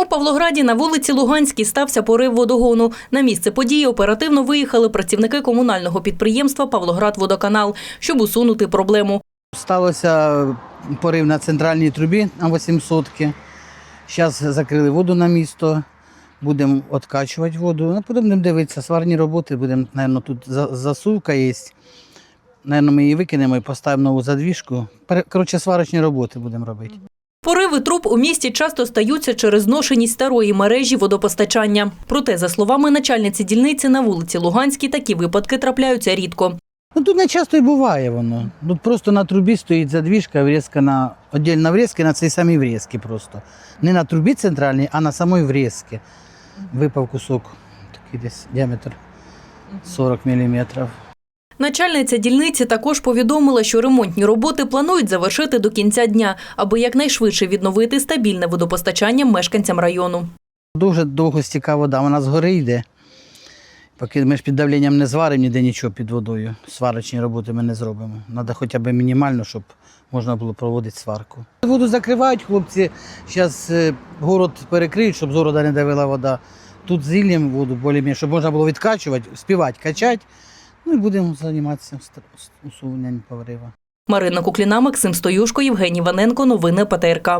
У Павлограді на вулиці Луганській стався порив водогону. На місце події оперативно виїхали працівники комунального підприємства «Павлоградводоканал», щоб усунути проблему. Сталося порив на центральній трубі на 800 Зараз закрили воду на місто. Будемо відкачувати воду. Ну, Будемо дивитися, сварні роботи. Будемо, мабуть, тут засувка є. Наверно, ми її викинемо і поставимо нову задвіжку. Коротше, сварочні роботи будемо робити. Пориви труб у місті часто стаються через зношеність старої мережі водопостачання. Проте, за словами начальниці дільниці на вулиці Луганській, такі випадки трапляються рідко. Ну тут не часто і буває воно. Тут просто на трубі стоїть задвіжка, врізка на віддільна врізка на цій самій врізці просто. Не на трубі центральній, а на самій врізці. Випав кусок, такий десь діаметр 40 мм. Начальниця дільниці також повідомила, що ремонтні роботи планують завершити до кінця дня, аби якнайшвидше відновити стабільне водопостачання мешканцям району. Дуже довго стіка вода, вона згори йде. Поки ми ж під давленням не зваримо ніде нічого під водою. Сварочні роботи ми не зробимо. Треба хоча б мінімально, щоб можна було проводити сварку. Воду закривають хлопці. Зараз город перекриють, щоб з города не давила вода. Тут зіллям воду, щоб можна було відкачувати, співати, качати. Ну і будемо займатися усуненням поврива. Марина Кукліна, Максим Стоюшко, Євгеній Ваненко. Новини ПТРК.